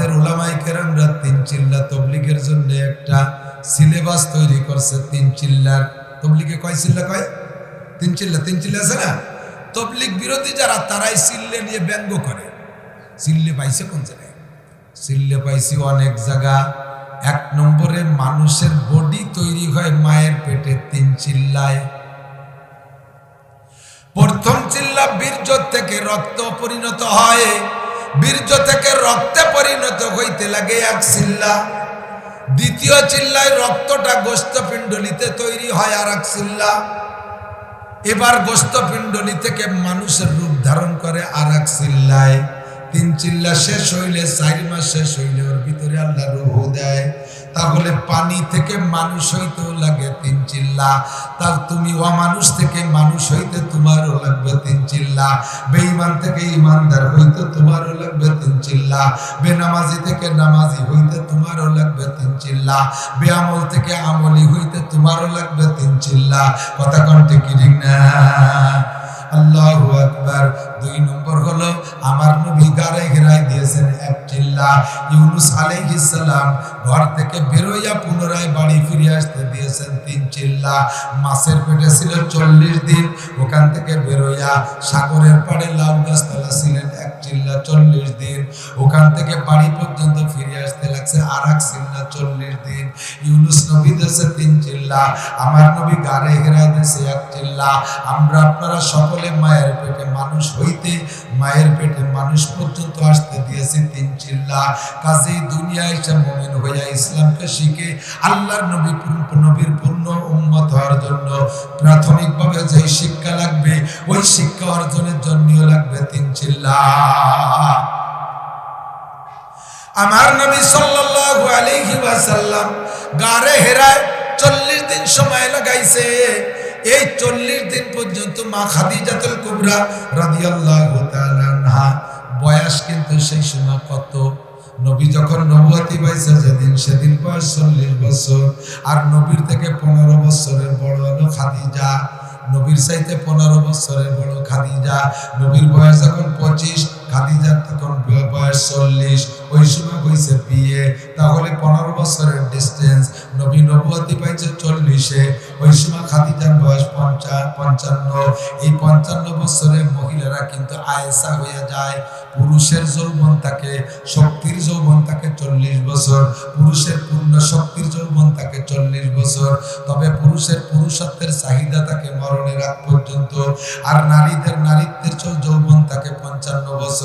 আমাদের ওলামাই কেরামরা তিন চিল্লা তবলিগের জন্য একটা সিলেবাস তৈরি করছে, তিন চিল্লার। তবলিগে কয় চিল্লা কয়? তিন চিল্লা তিন চিল্লা আছে না? তবলিগ বিরোধী যারা, তারাই চিল্লে নিয়ে ব্যঙ্গ করে। চিল্লে পাইছে কোন জায়গায়? চিল্লে পাইছি অনেক জায়গা। এক নম্বরে মানুষের বডি তৈরি হয় মায়ের পেটে তিন চিল্লায়। প্রথম চিল্লা বীর্য থেকে রক্ত পরিণত হয়। বীর্য থেকে রক্তে পরিণত হইতে লাগে এক চিল্লা দ্বিতীয় চিল্লায় রক্তটা গোস্তপিণ্ডলিতে তৈরি হয় আর এক চিল্লা এবার গোস্তপিণ্ডলি থেকে মানুষের রূপ ধারণ করে আর এক চিল্লায় তিন চিল্লা শেষ হইলে, চার মাস শেষ হইলে ওর ভিতরে আল্লাহ রুহ দেয়। তাহলে পানি থেকে মানুষ হইতেও লাগে তিন চিল্লা। তার তুমি অমানুষ থেকে মানুষ হইতে তোমারও লাগবে তিন চিল্লা। বেঈমান থেকে ইমানদার হইতে তোমারও লাগবে তিন চিল্লা। বেনামাজি থেকে নামাজি হইতে তোমারও লাগবে তিন চিল্লা। বেআমল থেকে আমলি হইতে তোমারও লাগবে তিন চিল্লা। কথা কণ্ঠে কি না? আল্লাহু আকবার। দুই নম্বর হলো, আমার নবী গারে ঘেরাই দিয়েছেন এক চিল্লা। ইউনুস আলাইহিস সালাম ঘর থেকে বেরোইয়া পুনরায় বাড়ি ফিরে আসতে দিয়েছেন তিন চিল্লা। মাছের পেটে ছিল চল্লিশ দিন, ওখান থেকে বেরোইয়া সাগরের পাড়ে লাউ গাছতলা ছিলেন এক চিল্লা চল্লিশ দিন। ওখান থেকে বাড়ি পর্যন্ত ফিরে আসতে লাগছে আর এক চিল্লা চল্লিশ দিন। ইউনুস নবী দেশে তিন চিল্লা। আমার নবী গারে ঘেরাই দেশে এক চিল্লা। আমরা আপনারা সকলে মায়ের পেটে মানুষ হইতে, মায়ের পেটে মানুষ পর্যন্ত আসতে দিয়েছে তিন চিল্লা। কাজেই দুনিয়ায় সে মমিন হইয়া ইসলামকে শিখে আল্লাহর নবী নবীর পূর্ণ উম্মত হওয়ার জন্য প্রাথমিকভাবে যেই শিক্ষা লাগবে, ওই শিক্ষা অর্জনের জন্যও লাগবে তিন চিল্লা। আমার নবী সাল্লাল্লাহু আলাইহি ওয়াসাল্লাম গারে হেরায় চল্লিশ দিন সময় লাগাইছে। এই চল্লিশ দিন পর্যন্ত মা খাদি খাদিজাতুল কুবরা রাদিয়াল্লাহু তাআলা বয়স কিন্তু সেই সময় কত? নবী যখন নবুয়াতি পাইছে যেদিন, সেদিন বয়স চল্লিশ বছর। আর নবীর থেকে পনেরো বছরের বড় হলো খাদিজা। নবীর চাইতে পনেরো বছরের বড় খাদিজা। নবীর বয়স যখন পঁচিশ খাদিজার তখন বয়স চল্লিশ, ওই সময় হয়েছে বিয়ে, তাহলে পনেরো বছরের ডিস্টেন্স নবী নবুয়াতি পাইছে চল্লিশে, ওই সময় খাদিজার বয়স পঞ্চা, পঞ্চান্ন, এই পঞ্চান্ন বছরের মহিলারা কিন্তু আয়েসা হয়ে যায়, পুরুষের যৌবন থাকে শক্তির যৌবন থাকে চল্লিশ বছর, পুরুষের পূর্ণ শক্তির যৌবন থাকে চল্লিশ বছর, তবে পুরুষের পুরুষত্বের চাহিদা থাকে মরণের আগ পর্যন্ত, আর নারীদের নারীত্বের যৌবন থাকে পঞ্চান্ন বছর।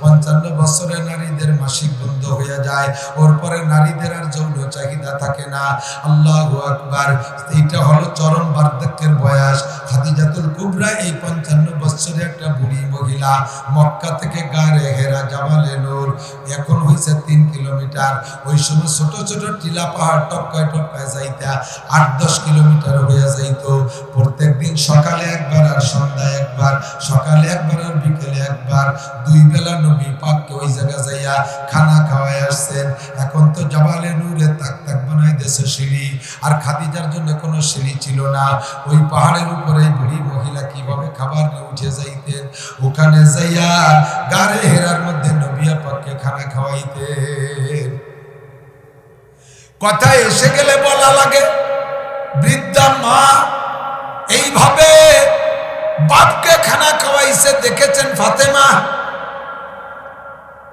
পঞ্চান্ন বছরে নারীদের মাসিক বন্ধ হয়ে যায়। ওর পরে নারীদের আর যৌন চাহিদা থাকে না। আল্লাহ আকবার। এইটা হলো চরম বার্ধক্যের বয়স। খাদিজাতুল কুবরা এই পঞ্চান্ন বছরের একটা বুড়ি মহিলা মক্কা থেকে গাড়ে হেরা জামালে নূর। এখন হয়েছে তিন কিলোমিটার। ওই সময় ছোট ছোট টিলা পাহাড় টপকায় টপকায় যাইতা, আট, দশ কিলোমিটার হয়ে যাইত। প্রত্যেক দিন সকালে একবার আর সন্ধ্যায় একবার, সকালে একবার আর বিকেলে একবার। দুই বেলা নবী পাককে ওই জায়গা যাইয়া খানা খাওয়ায় আসছেন। এখন তো জামালে নূরে তাক তাক বানাই দেশে সিঁড়ি। আর খাদিজার জন্য কোনো সিঁড়ি ছিল না। ওই পাহাড়ের উপরে বুড়ি মহিলা কীভাবে খাবার নিয়ে উঠে যাইতেন? ওখানে যাইয়া গারে হেরার মধ্যে নবিয়া পাককে খানা খাওয়াইতেন। কথা এসে গেলে বলা লাগে, বৃদ্ধা মা, এইভাবে বাপকে খানা খাওয়াইছে, দেখেছেন ফাতেমা এই কুয়াই কেন বারো কি জিনিস তো?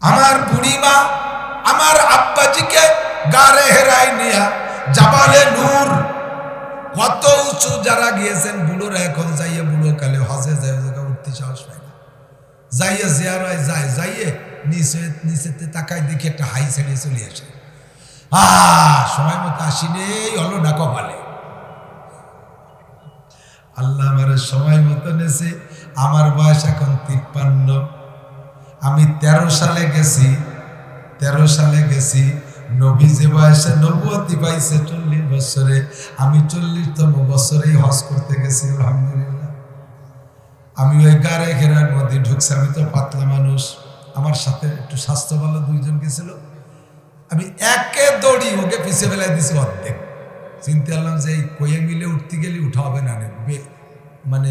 আমার বুড়িমা, আমার আব্বাজিকে হেরাই নিয়া নূর। কত উঁচু যারা গিয়েছেন বুড়োরা এখন যাইয়ে বুড়ো কালে হজে যায় উঠতে সাহস পায় না। যাইয়ে জিয়ারায় যায়, যাইয়ে নিচে, নিচেতে তাকায় দেখি একটা হাই ছেড়ে চলে আসে। আহ, সময় মতো আসিনে হলো না কপালে। আল্লাহ আমার সময় মতো নেছে। আমার বয়স এখন তিপ্পান্ন। আমি তেরো সালে গেছি। তেরো সালে গেছি। নবী যে বয়সে নবুয়তি পাইছে চল্লিশ বছরে। আমি চল্লিশতম বছরেই হজ করতে গেছি, আলহামদুলিল্লাহ। আমি ওই গাড়ে ঘেরার মধ্যে ঢুকছি। আমি তো পাতলা মানুষ। আমার সাথে একটু স্বাস্থ্য ভালো দুইজন গেছিল। আমি একে দড়ি ওকে পিছিয়ে ফেলাই দিছি অর্ধেক। চিনতে পারলাম যে এই কয়ে মিলে উঠতে গেলে উঠা হবে না। মানে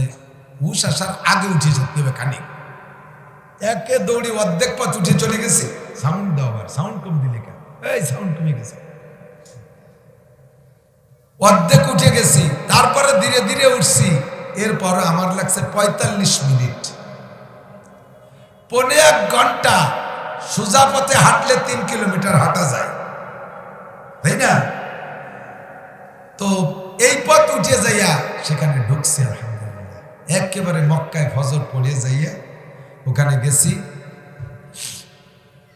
হুশ আসার আগে উঠে যেতে হবে খানিক একে দৌড়ি অর্ধেক পথ উঠে চলে গেছে। সাউন্ড দাও আবার, সাউন্ড কম দিলে কেন? এই সাউন্ড কমে গেছে। অর্ধেক উঠে গেছি, তারপরে ধীরে ধীরে উঠছি। এরপর আমার লাগছে পঁয়তাল্লিশ মিনিট। পনে এক ঘণ্টা সোজা পথে হাঁটলে তিন কিলোমিটার হাঁটা যায়। তাই না? তো এই পথ উঠে যাইয়া সেখানে ঢুকছে, আলহামদুলিল্লাহ। একেবারে মক্কায় ফজর পড়ে যাইয়া ওখানে গেছি।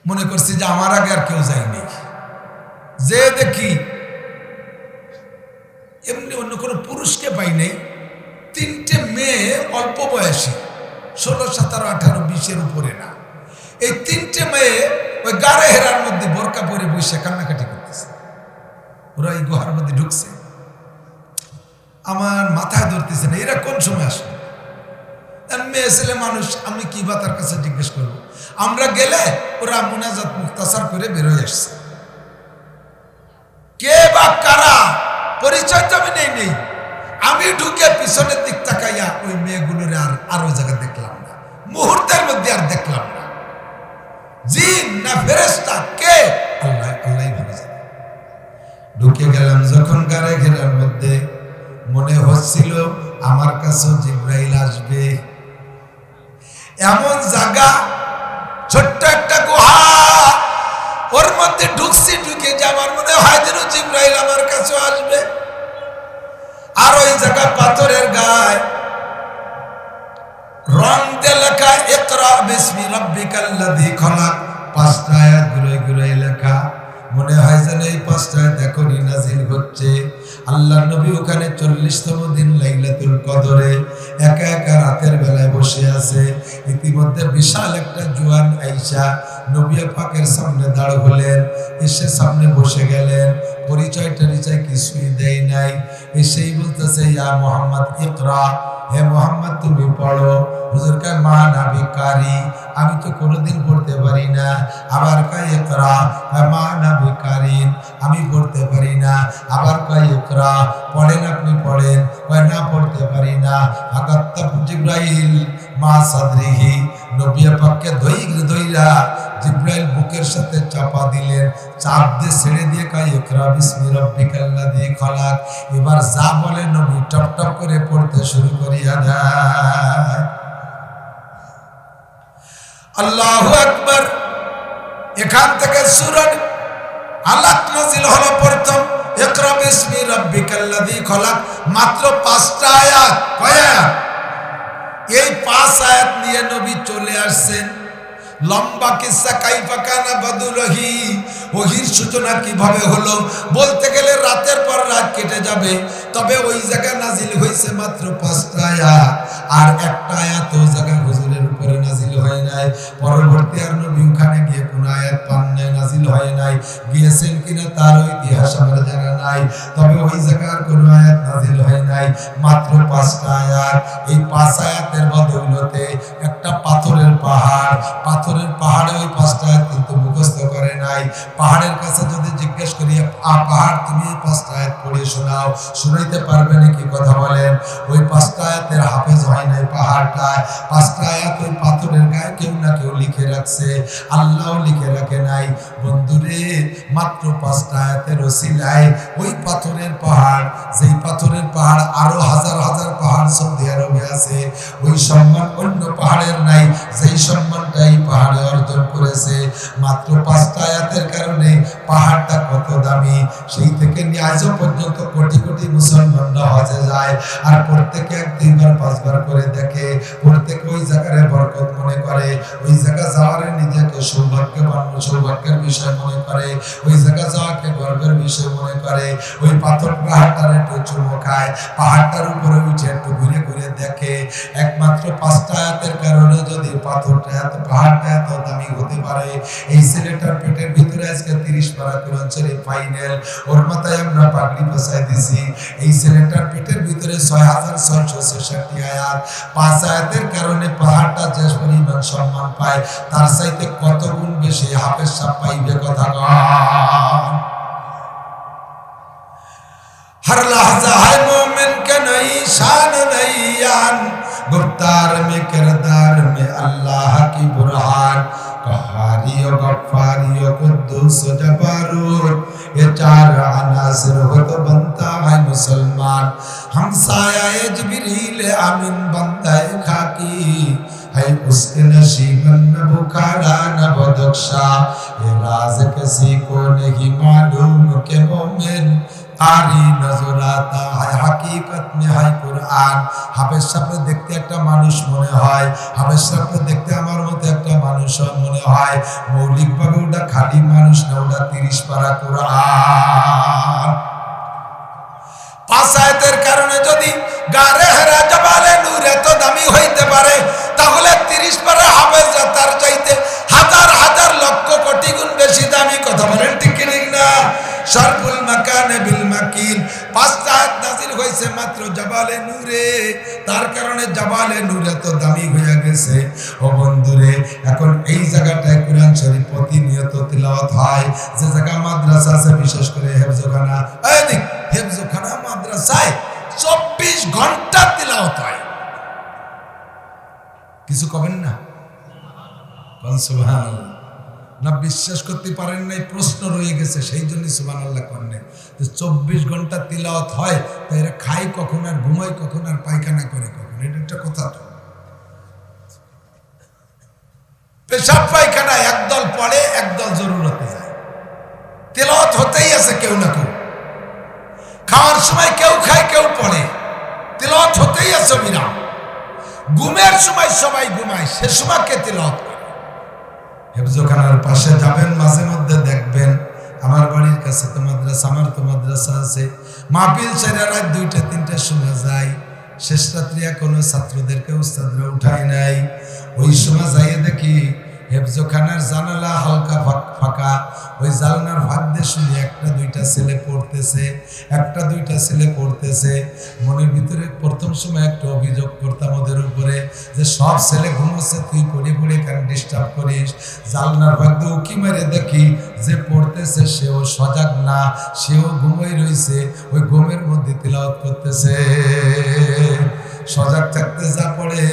মনে করছি যে আমার আগে আর কেউ যায়নি। যে দেখি এমনি অন্য কোনো পুরুষকে পাই নাই। তিনটে মেয়ে অল্প বয়সী, ষোলো, সতেরো, আঠারো, বিশের উপরে না। এই তিনটে মেয়ে ওই গাড়ে হেরার মধ্যে বোরকা পরে বসে কান্নাকাটি করতেছে। ওরা এই গুহার মধ্যে ঢুকছে। আমার মাথায় ধরতেছে না। এরা কোন সময় আসবে? মেয়ে ছেলে মানুষ, আমি কি বা তার কাছে জিজ্ঞেস করব? আমরা গেলে ওরা মুনাজাত মুক্তাসার করে বেরোয় আসছে। কে বা কারা? পরিচয় তো আমি নেই নেই। আমি ঢুকে পিছনের দিক তাকাইয়া ওই মেয়েগুলোর আর আরও জায়গা দেখলাম না। মুহূর্তের মধ্যে আর দেখলাম না। জিন না ফেরেস্তা কে? আল্লাহ আল্লাহ ঢুকে গেলাম, যখন হচ্ছিল আমার কাছেও জিব্রাইল আসবে। এমন জায়গা, ছোট্ট একটা গুহা, ওর মধ্যে ঢুকছি, ঢুকে যে আমার মনে হয় যেন জিব্রাইল আমার কাছে আসবে। আর ওই জায়গা পাথরের গায়ে রং লেখা একরা বিসমি রব্বিকাল্লাযী খলাক। পাঁচটা আয়াত ঘুরে ঘুরে লেখা, মনে হয় যেন এই পাঁচটা আয়াত এখনই নাজিল হচ্ছে। আল্লাহ নবী ওখানে চল্লিশতম দিন লাইলাতুল কদরে একা একা রাতের বেলায় বসে আছে। ইতিমধ্যে বিশাল একটা জোয়ান আইসা নবী পাকের সামনে দাঁড় হলেন, এসে সামনে বসে গেলেন। পরিচয় টরিচয় কিছুই দেয় নাই। এসেই বলতেছে, ইয়া মোহাম্মদ, ইকরা। হে মোহাম্মদ, তুমি পড়ো। হুজুর কয় মা না ভিকারি আমি তো কোনোদিন পড়তে পারি না। আবার কয় একরা মা না কারিন, আমি পড়তে পারি না। আবার কয় একরা পড়েন আপনি পড়েন, কয় না পড়তে পারি না। আগাত্তা জিব্রাইল মা সাদরিহি নবী পাককে ধই ধইরা জিব্রাইল বুকের সাথে চাপা দিলেন। চাপ দিয়ে ছেড়ে দিয়ে কয়, ইকরা বিসমি রব্বিকাল্লাযী খলাক। এবার যা বলে নবী টপ টপ করে পড়তে শুরু করিয়া দেয়। আল্লাহু আকবার। এখান থেকে সুরন আলাক নাজিল হলো প্রথম। ইকরা বিসমি রব্বিকাল্লাযী খলাক। মাত্র পাঁচটা আয়াত। কয় এই পাঁচ আয়াত নিয়ে নবী চলে আসছেন। লম্বা কিসা কাইফা কানা বাদুলহি? ওহির সূচনা কীভাবে হলো? বলতে গেলে রাতের পর রাত কেটে যাবে, তবে ওই জায়গায় নাজিল হয়েছে মাত্র পাঁচটা আয়াত। আর একটা আয়াত ওই জায়গায় হুজুরের উপরে নাজিল হয় নাই। পরবর্তী আর নবী ওখানে গিয়ে কোন আয়াত পান হয় নাই। গিয়েছেন কিনা তার ইতিহাস আমার জানা নাই। তবে ওই জায়গার কোন আয়াত নাজিল হয় নাই। মাত্র পাঁচটা আয়াত। এই পাঁচ আয়াতের বদৌলতে একটা পাথরের পাহাড়। পাথরের পাহাড়ে ওই পাঁচটা আয়াত কিন্তু মুখস্থ করে নাই। পাহাড়ের কাছে যদি জিজ্ঞেস করি পাহাড় তুমি পাঁচটা আয়াত পড়ে শোনাও। শুনাইতে পারবে নাকি? কথা বলেন। ওই পাঁচটা আয়াতের হাফেজ হয় নাই পাহাড়টায়। পাঁচটা আয়াত ওই পাথরের গায়ে কেউ না কেউ লিখে রাখছে। আল্লাহ লিখে রাখে নাই। বন্ধুরে, মাত্র পাঁচটা আয়াতের ওসিলায় ওই পাথরের পাহাড়, যেই পাথরের পাহাড় আরও হাজার হাজার পাহাড় সৌদি আরবে আছে, ওই সম্মান অন্য পাহাড়ের নাই, যেই সম্মানটা এই পাহাড়ে অর্জন করেছে। মাত্র পাঁচটা আয়াতের কারণে পাহাড়টা কত দামি। সেই থেকে নিয়ে আজও পর্যন্ত কোটি কোটি মুসলমানরা হজে যায়। আর প্রত্যেকে এক তিনবার পাঁচবার করে দেখে, প্রত্যেকে ওই জায়গায় বরকত মনে করে। ওই জায়গা যাওয়ার নিজেকে সৌভাগ্যবান সৌভাগ্যের বিষয় মনে করে। ওই জায়গা যাওয়াকে গর্বের বিষয় মনে করে, ওই পাথর পাহাড়টার একটু চুমো খায়, পাহাড়টার উপরে উঠে একটু ঘুরে ঘুরে দেখে। একমাত্র পাঁচটা আয়াতের কারণে যদি পাথরটা এত, পাহাড়টা এত দামি হতে পারে, এই ছেলেটার পেটের ভিতরে আজকে তিরিশ পারা কোরআন শরীফ ফাইনাল ওর মাথায় আমরা পাগড়ি পেঁচাই দিছি। এই ছেলেটার পেটের ভিতরে ছয় হাজার ছয়শো ছেষট্টি আয়াত। পাঁচ আয়াতের কারণে পাহাড়টা যে পরিমাণ সম্মান পায়। তার চাইতে কত গুণ বেশি হাফেজ সাহ পাইবে কথা হর লাহজা হায় মোমেন কে নই, শান নই আন। গুপ্তার মে কিরদার মে আল্লাহ কি বুরহান। কহারিও গফারিও কুদ্দুস, জবারুর। ये चार अनासर हो तो बनता है मुसलमान हम साया जबरील आमिन बनता उसके नसीबन न बुखारा न बदक्षा ये राज किसी को नहीं मालूम के मोमिन তারই নজর আতা হয় হাকিকত মে হয় কোরআন হাফেজ সাহেব দেখতে একটা মানুষ মনে হয় হাফেজ সাহেব দেখতে আমার মতো একটা মানুষ মনে হয় মৌলিকভাবে ওটা খালি মানুষ না ওটা তিরিশ পারা কোরআন পাঁচায়তের কারণে যদি গারে হেরা জবালে নূর এত দামি হইতে পারে কথা বলেন, ঠিক না? সরফুল মাকানে বিল মাকিন। পাঁচটা আয়াত নাজিল হয়েছে মাত্র জাবালে নূরে। তার কারণে জাবালে নূর এত দামি হয়ে গেছে। ও বন্ধুরে, এখন এই জায়গাটায় কোরআন শরীফ প্রতিনিয়ত তিলাওয়াত হয়। যে জায়গা মাদ্রাসা আছে, বিশেষ করে হেফজখানা। এই দিক হেফজখানা মাদ্রাসায় চব্বিশ ঘণ্টা তিলাওয়াত হয়। কিছু কবেন না? সুবহানাল্লাহ। না বিশ্বাস করতে পারেন নাই, প্রশ্ন রয়ে গেছে সেই জন্য সুবান আল্লাহ করেন চব্বিশ ঘণ্টা তিলাওয়াত হয় তাই এরা খায় কখন আর ঘুমায়, কখন আর পায়খানা করে কখন? এটা একটা কথা তো। পেশাব পায়খানা একদল পড়ে, একদল জরুরতে যায়। তেলাওয়াত হতেই আছে কেউ না কেউ। খাওয়ার সময় কেউ খায়, কেউ পড়ে। তেলাওয়াত হতেই আছে বিরাম। ঘুমের সময় সবাই ঘুমায়, সে সময় কে তেলাওয়াত করে? হেফজোখানার পাশে যাবেন, মাঝে মধ্যে দেখবেন আমার বাড়ির কাছে তো মাদ্রাসা, আমার তো মাদ্রাসা আছে। মাহফিল সেরে রাত দুইটা তিনটা শোনা যায় শেষ রাত্রিয়া কোনো ছাত্রদেরকে উস্তাদরা উঠায় নাই। ওই সময় যাইয়ে দেখি হেফজোখানার জানালা হালকা ফাঁক- ফাঁকা। ওই জানালার ভাগ দিয়ে শুনি একটা দুইটা ছেলে পড়তেছে, একটা দুইটা ছেলে পড়তেছে। মনের ভিতরে প্রথম সময় একটা অভিযোগ করতাম ওদের উপরে যে সব ছেলে ঘুমোচ্ছে, তুই পড়ে পড়ে কেন ডিস্টার্ব করিস? জালনার ভাগ দিয়ে উকি মেরে দেখি যে পড়তেছে, সেও সজাগ না, সেও ঘুমোই রইছে, ওই ঘুমের মধ্যে তিলাওয়াত করতেছে। সজাগ থাকতে যা পড়ে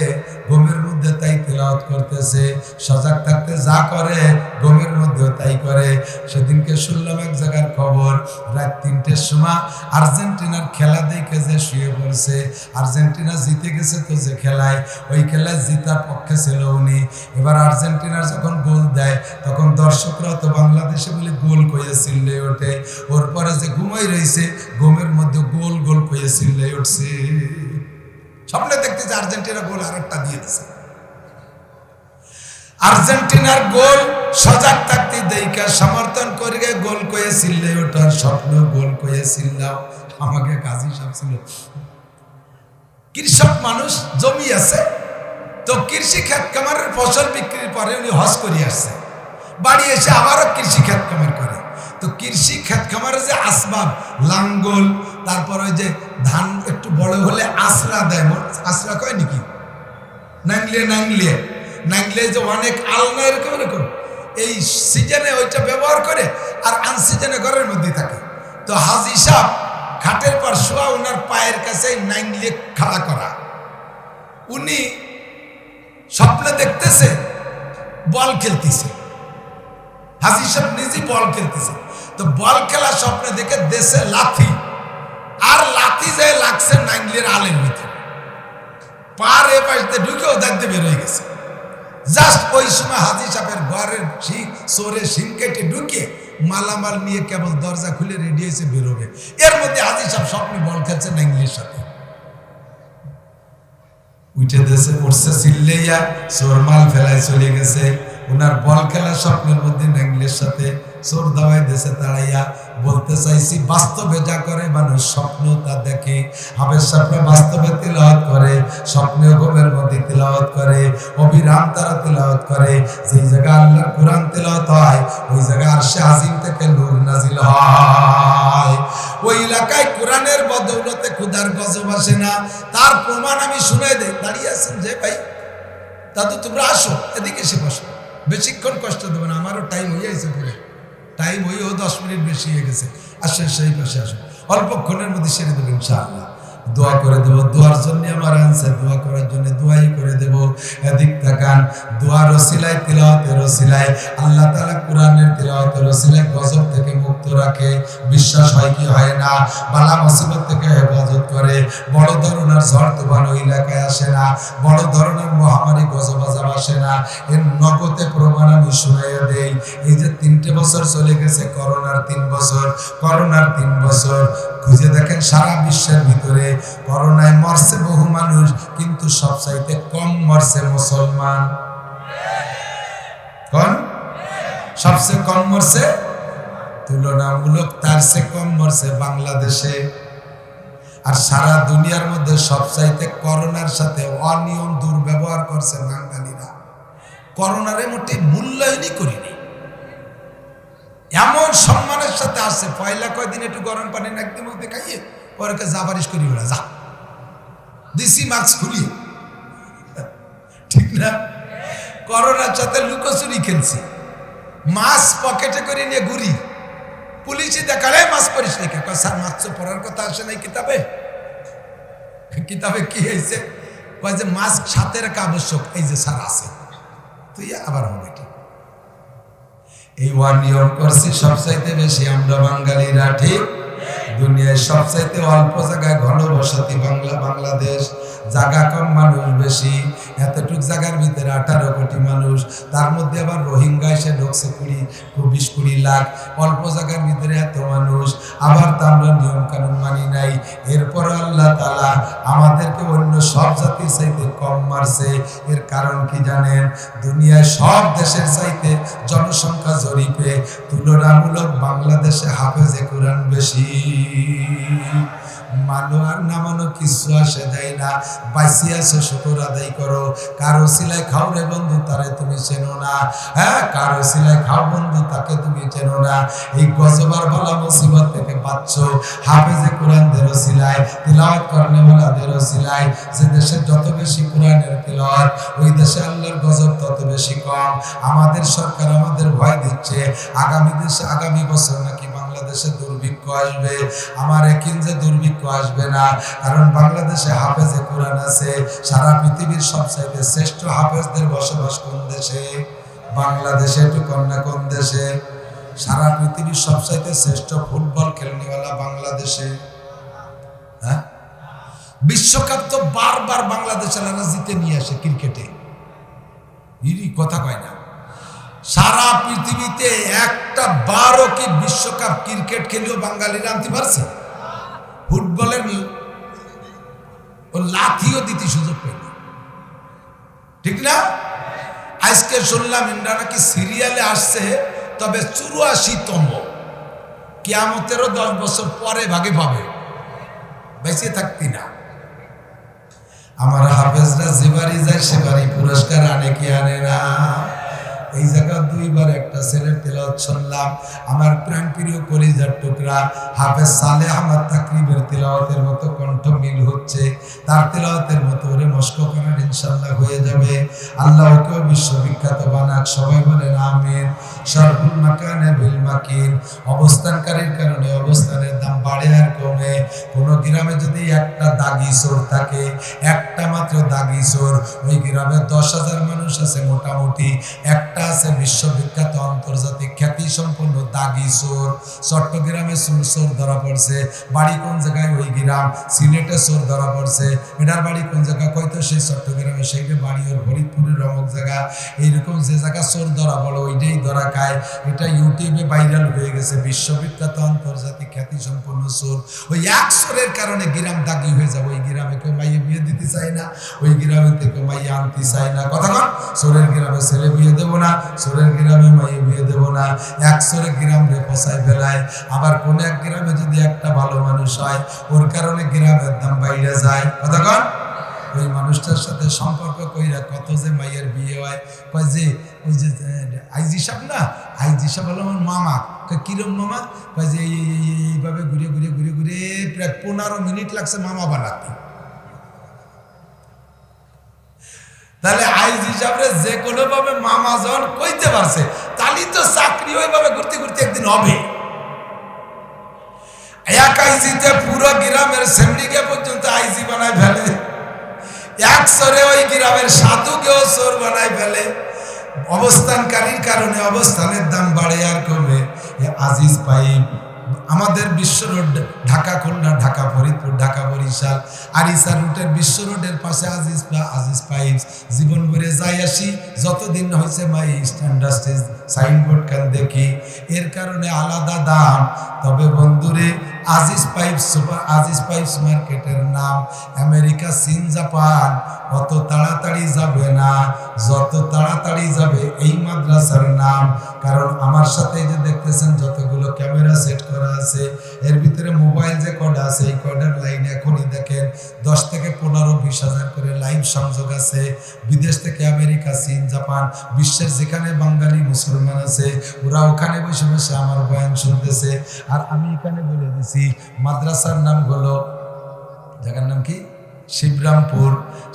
গমের মধ্যে তাই তেলাওয়াত করতেছে। সজাগ থাকতে যা করে গমের মধ্যেও তাই করে। সেদিনকে শুনলাম এক জায়গার খবর, রাত তিনটের সময় আর্জেন্টিনার খেলা দেখে যে শুয়ে পড়ছে। আর্জেন্টিনা জিতে গেছে তো যে খেলায়, ওই খেলায় জিতার পক্ষে ছিল উনি। এবার আর্জেন্টিনার যখন গোল দেয়, তখন দর্শকরা তো বাংলাদেশে বলে গোল কইয়া চিল্লে ওঠে। ওর পরে যে ঘুমাই রয়েছে স্বপ্নে আর্জেন্টিনা গোল আর একটা দিয়ে দিছে। আর্জেন্টিনার গোল সজাগ থাকতে দেইকা সমর্থন করে গোল কয়ে চিল্লে ওঠার স্বপ্ন, গোল কয়ে চিল্লাও আমাকে কাজী সব ছিল। কৃষক মানুষ জমি আছে, তো কৃষি ক্ষেত কামারের ফসল বিক্রির পরে উনি হজ করে আসছে। বাড়ি এসে আবারও কৃষি ক্ষেত কামার করে। তো কৃষি ক্ষেত খামারের যে আসবাব, লাঙ্গল, তারপর ওই যে ধান একটু বড় হলে আশ্রা দেয় আশ্রা কয় নাকি? নাংলিয়ে নাংলিয়ে নাংলিয়ে যে অনেক আলনা এরকম এরকম। এই সিজনে ওইটা ব্যবহার করে আর আনসিজনে ঘরের মধ্যে থাকে। তো হাজি সাহ খাটের পর শোয়া ওনার পায়ের কাছে নাংলিয়ে খাড়া করা। উনি স্বপ্নে দেখতেছে, বল খেলতেছে। হাজি সাহেব নিজে বল খেলতেছে। তো বল খেলা স্বপ্নে দেখে দেশে লাথি। আর লাথি যে লাগছে নাইংলির আলের ভিতরে। পার এ পাশে ঢুকেও দেখতে বের হয়ে গেছে। জাস্ট ওই সময় হাজি সাহেবের ঘরের শিং সোরে শিং কেটে ঢুকে মালামাল নিয়ে কেবল দরজা খুলে রেডি হয়েছে বেরোবে। এর মধ্যে হাজি সাহেব স্বপ্নে বল খেলছে নাইংলির সাথে। উঠে দেশে পড়ছে চিল্লেইয়া চোর মাল ফেলায় চলে গেছে। ওনার বল খেলার স্বপ্নের মধ্যে ন্যাংলের সাথে চোর দাওয়াই দেশে তাড়াইয়া বলতে চাইছি, বাস্তবে যা করে মানুষ স্বপ্ন তা দেখে। হাবের স্বপ্নে বাস্তবে তিলাওয়াত করে, স্বপ্নে ঘুমের মধ্যে তিলাওয়াত করে, অবিরাম তারা তিলাওয়াত করে। যেই আল্লাহর কোরআন তিলাওয়াত হয়, ওই আজিম থেকে নূর নাজিল হয়। ওই এলাকায় কোরআনের বদৌলতে ক্ষুদার গজব আসে না। তার প্রমাণ আমি শুনে দেই। দাঁড়িয়ে আছেন যে ভাই, দাদু, তোমরা আসো, এদিকে এসে বসো। বেশিক্ষণ কষ্ট দেবে না, আমারও টাইম হয়ে পুরো। টাইম হয়েও দশ মিনিট বেশি হয়ে গেছে। আসেন সেই পাশে আসুন। অল্পক্ষণের মধ্যে সেরে দেবেন, ইনশাআল্লাহ। দোয়া করে দেব। দোয়ার জন্য আমার আনছে, দোয়া করার জন্য দোয়াই করে দেব। এদিক তাকান, দোয়ার রসিলায় তিলাওয়াতের রসিলায় আল্লাহ তাআলা কোরআনের তিলাওয়াতের রসিলায় গজব থেকে মুক্ত রাখে। বিশ্বাস হয় কি হয় না? বালা মুসিবত থেকে হেফাজত করে। বড় ধরনের ঝড় তুফান ওই এলাকায় আসে না। বড় ধরনের মহামারী গজব আজাব আসে না। এর নগদে প্রমাণ আমি শুনাইয়া দেই। এই যে তিনটে বছর চলে গেছে, করোনার তিন বছর, করোনার তিন বছর। খুঁজে দেখেন সারা বিশ্বের ভিতরে করোনায় মরছে বহু মানুষ, কিন্তু সবচাইতে কম মরছে মুসলমান। কোন? সবচেয়ে কম মরছে? তুলনামূলক তার সে কম মরছে বাংলাদেশে। আর সারা দুনিয়ার মধ্যে সবচাইতে করোনার সাথে অনিয়ম দুর্ব্যবহার করছে বাঙালিরা। করোনারে মোটে মূল্যায়নই করিনি। এমন সম্মানের সাথে আসছে। পয়লা কয়দিন একটু গরম পানি একদিন মধ্যে খাইয়ে পরে যা বারিশ করি ওরা যা। দিসি মাস্ক খুলিয়ে ঠিক না? করোনার সাথে লুকোচুরি খেলছি। মাছ পকেটে করে নিয়ে ঘুরি। পুলিশে দেখালে মাছ পরিস কয়, স্যার মাছ পড়ার কথা আসে নাই কিতাবে? কিতাবে কি হয়েছে? যে মাছ সাথে রাখা আবশ্যক এই যে স্যার আছে। তুই আবার হবে এই ওয়ান ইয়ার করছি সবচাইতে বেশি আমরা বাঙালিরা ঠিক দুনিয়ায় সবচাইতে অল্প জায়গায় ঘন বসতি বাংলা, বাংলাদেশ। জায়গা কম মানুষ বেশি, এতটুক জায়গার ভিতরে আঠারো কোটি মানুষ, তার মধ্যে আবার রোহিঙ্গা এসে ঢুকছে কুড়ি বিশ কুড়ি লাখ, অল্প জায়গার ভিতরে এত মানুষ, আবার তা আমরা নিয়ম কানুন মানি নাই। এরপর আল্লাহ তালা আমাদেরকে অন্য সব জাতির চাইতে কম মারছে। এর কারণ কি জানেন? দুনিয়ায় সব দেশের চাইতে জনসংখ্যা জরিপে তুলনামূলক বাংলাদেশে হাফেজে কোরআন বেশি। মানো আর না কিছু আসে দেয় না। বাঁচি আছে শুকুর আদায় করো। কারও সিলাই খাও রে বন্ধু, তারে তুমি চেনো না। হ্যাঁ কারও সিলাই খাও বন্ধু, তাকে তুমি চেনো না। এই গজবার বালা মুসিবত থেকে বাঁচছ। হাফেজে কোরআন দেরো সিলাই, তিলাওয়াত করনে বলা দেরো সিলাই। যে দেশে যত বেশি কোরআনের তিলাওয়াত, ওই দেশে আল্লাহর গজব তত বেশি কম। আমাদের সরকার আমাদের ভয় দিচ্ছে। আগামী দেশে আগামী বছর নাকি বাংলাদেশে দুর্ভিক্ষ আসবে, আমার একিন যে দুর্ভিক্ষ আসবে না। কারণ বাংলাদেশে হাফেজে কোরআন আছে, সারা পৃথিবীর সবচাইতে শ্রেষ্ঠ হাফেজদের বসবাস কোন দেশে? বাংলাদেশে, একটু কন্যা কোন দেশে? সারা পৃথিবীর সবচাইতে শ্রেষ্ঠ ফুটবল খেলনিওয়ালা বাংলাদেশে। হ্যাঁ? বিশ্বকাপ তো বারবার বাংলাদেশের জিতে নিয়ে আসে ক্রিকেটে। ইরি, কথা কয় না। পৃথিবীতে একটা বারও কি বিশ্বকাপ ক্রিকেট খেলেও বাঙালিরা আনতে পারছে? ফুটবলের ও লাথিও দিতে সুযোগ পেল ঠিক না? আজকে শুনলাম ইন্দ্রা নাকি সিরিয়ালে আসছে, তবে চুরাশি তম কিয়ামতেরও দশ বছর পরে ভাগে পাবে। বেঁচে থাকতি না। আমার হাফেজরা যে বাড়ি যায়, সে বাড়ি পুরস্কার আনে কি আনে না? এই জায়গা দুইবার একটা ছেলের তেলাওয়াত শুনলাম। আমার প্রাণ প্রিয় কলিজার টুকরা, হাফেজ সালে আমার তাকরিবের তেলাওয়াতের মতো কণ্ঠ মিল হচ্ছে। তার তেলাওয়াতের মতো ওরে মস্ক করার ইনশাল্লাহ হয়ে যাবে। আল্লাহ ওকেও বিশ্ববিখ্যাত বানাক, সবাই আমিন। মাকানে বিল মাকিন। অবস্থানকারীর কারণে অবস্থানের দাম বাড়ে আর কমে। কোন গ্রামে যদি একটা দাগি চোর থাকে, একটা মাত্র দাগি চোর, ওই গ্রামে দশ হাজার মানুষ আছে মোটামুটি। একটা আছে বিশ্ববিখ্যাত আন্তর্জাতিক খ্যাতি সম্পন্ন দাগি চোর। চট্টগ্রামে চোর ধরা পড়ছে। বাড়ি কোন জায়গায়? ওই গ্রাম। সিলেটে চোর ধরা পড়ছে। এটার বাড়ি কোন জায়গা? কয়তো সেই চট্টগ্রামে? সেইটা বাড়ি ওর ফরিদপুরের অমুক জায়গা। এইরকম যে জায়গা চোর ধরা পড়ে ওইটাই ধরা খায়। এটা ইউটিউবে ভাইরাল হয়ে গেছে, বিশ্ববিখ্যাত আন্তর্জাতিক খ্যাতি সম্পন্ন চোর। ওই এক চোরের কারণে গ্রাম দাগি হয়ে যাবে, ওই গ্রামে কেউ মাইয়ে বিয়ে দিতে চায় না, ওই গ্রামে থেকে মাইয়ে আনতে চায় না। কথা কন, চোরের গ্রামে ছেলে বিয়ে দেবো না, চোরের গ্রামে মাইয়ে বিয়ে দেবো না। এক চোরে গ্রাম রে পচায় ফেলায়, আবার কোন এক গ্রামে যদি একটা ভালো মানুষ হয়, ওর কারণে গ্রামের দাম বাইরে যায়। কথা কন। ওই মানুষটার সাথে সম্পর্ক কইরা কত যে মাইয়ের বিয়ে হয়, কয় যে, ওই যে আইজি সাহেব না? আইজি সাহেব হলো আমার মামা। কিরম মামা? কয় যে, এই, এই- এই- এইভাবে ঘুরে ঘুরে ঘুরে ঘুরে প্রায় পনেরো মিনিট লাগছে মামা বানাতে। তাহলে আইজ হিসাবে যে কোনো ভাবে মামা যখন কইতে পারছে তাহলে তো চাকরি ওইভাবে ঘুরতে ঘুরতে একদিন হবে। এক আইজিতে পুরো গ্রামের সেমডিকে পর্যন্ত এক সরে ওই গ্রামের সাধুকেও চোর বানায় ফেলে। অবস্থানকারীর কারণে অবস্থানের দাম বাড়ে আর কমে। আজিজ পাইপ আমাদের বিশ্ব রোড, ঢাকা খুলনা, ঢাকা ফরিদপুর, ঢাকা বরিশাল, আরিসা রুটের বিশ্ব রোডের পাশে আজিজ আজিজ পাইপস। জীবন ভরে যাই আসি, যতদিন হয়েছে মাই ইন্ডাস্ট্রিজ সাইনবোর্ড কান দেখি। এর কারণে আলাদা দাম। তবে বন্ধুরে, Aziz pipes super, Aziz pipes মার্কেটের নাম আমেরিকা, চীন, জাপান। অত তাড়াতাড়ি যাবে না, যত তাড়াতাড়ি যাবে এই মাদ্রাসার নাম। কারণ আমার সাথে যে দেখতেছেন, যতগুলো ক্যামেরা সেট করা আছে। এর ভিতরে মোবাইল যে কয়টা আছে, এই কয়টার লাইন এখনই দেখেন দশ থেকে পনেরো, বিশ হাজার করে লাইভ সংযোগ আছে। বিদেশ থেকে আমেরিকা, চীন, জাপান, বিশ্বের যেখানে বাঙালি, মুসলমান আছে, ওরা ওখানে বসে বসে আমার বয়ান শুনতেছে। আর আমি এখানে বলে দিছি, মাদ্রাসার নাম হলো, জায়গার নাম কি? Shibrampur.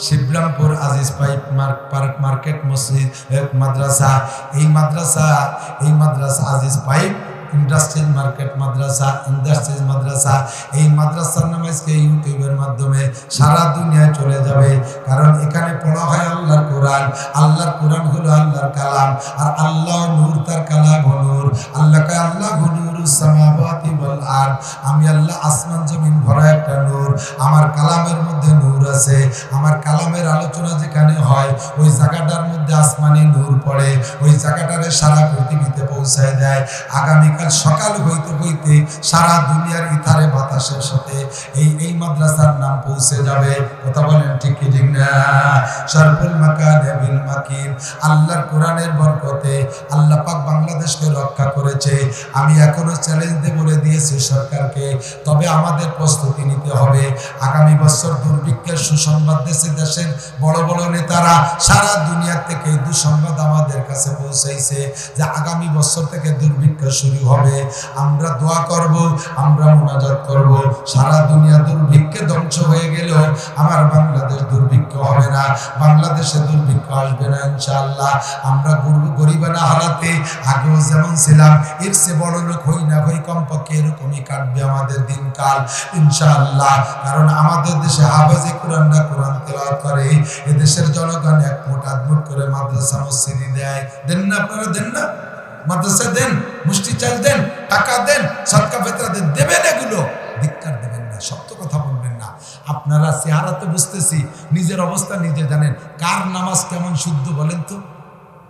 Shibrampur Aziz pipe mark park market মসজিদ মাদ্রাসা। এই মাদ্রাসা এই মাদ্রাসা আজিজ পাইপ ইন্ডাস্ট্রিজ মার্কেট মাদ্রাসা ইন্ডাস্ট্রিজ মাদ্রাসা। এই মাদ্রাসার নাম আজকে ইউটিউবের মাধ্যমে সারা দুনিয়ায় চলে যাবে। কারণ এখানে পড়া হয় আল্লাহর কোরআন। আল্লাহর কোরআন হলো আল্লাহর কালাম। আর আল্লাহ নূর তার কালাম নূর। আল্লাহকে আল্লাহ নূর সামাওয়াতি ওয়াল আরদ আমি আল্লাহ আসমান জমিন ভরা একটা নূর, আমার কালামের মধ্যে নূর আছে। আমার কালামের আলোচনা যেখানে হয়, ওই জায়গাটার মধ্যে আসমানি নূর পড়ে, ওই জায়গাটারে সারা পৃথিবীতে পৌঁছায় দেয়। আগামীকাল সকাল হইতে হইতে সারা দুনিয়ার ইথারে বাতাসের সাথে এই এই মাদ্রাসার নাম পৌঁছে যাবে। কথা বলেন ঠিক কি, ঠিক না? সরফুল মাকানে বিল মাকিন। আল্লাহর কোরআনের বরকতে আল্লাহ পাক বাংলাদেশকে রক্ষা করেছে। আমি এখনও চ্যালেঞ্জ দিয়ে বলে দিয়েছি সরকারকে, তবে আমাদের প্রস্তুতি নিতে হবে। আগামী বছর দুর্ভিক্ষের সুসংবাদ দেশে দেশের বড় বড় নেতারা। সারা দুনিয়া থেকে দুঃসংবাদ আমাদের কাছে পৌঁছাইছে যে আগামী বছর থেকে দুর্ভিক্ষ শুরু হবে। আমরা দোয়া করব, আমরা মোনাজাত করব। সারা দুনিয়া দুর্ভিক্ষে ধ্বংস হয়ে গেলেও আমার বাংলাদেশ দুর্ভিক্ষ হবে না। বাংলাদেশে দুর্ভিক্ষ আসবে না ইনশাআল্লাহ। আমরা গরিব গরিবানা হারাতে আগেও যেমন ছিলাম, এর সে বড় লোক হই না হই কমপক্ষে এরকমই কাটবে আমাদের দিনকাল, ইনশাআল্লাহ। কারণ আমাদের দেশে হাফেজে কোরআনরা কোরআন তেলাওয়াত করে, এ দেশের জনগণ এক মুঠ আধমুট করে মাদ্রাসা মসজিদি দেয়। দেন না আপনারা দেন না? মাদ্রাসা দেন, মুষ্টি চাল দেন, টাকা দেন সৎকা ফেতরা দেন, দেবেন এগুলো? ধিক্কার দেবেন না, সত্য কথা বলবেন না। আপনারা চেহারা তো বুঝতেছি, নিজের অবস্থা নিজে জানেন। কার নামাজ কেমন শুদ্ধ বলেন তো?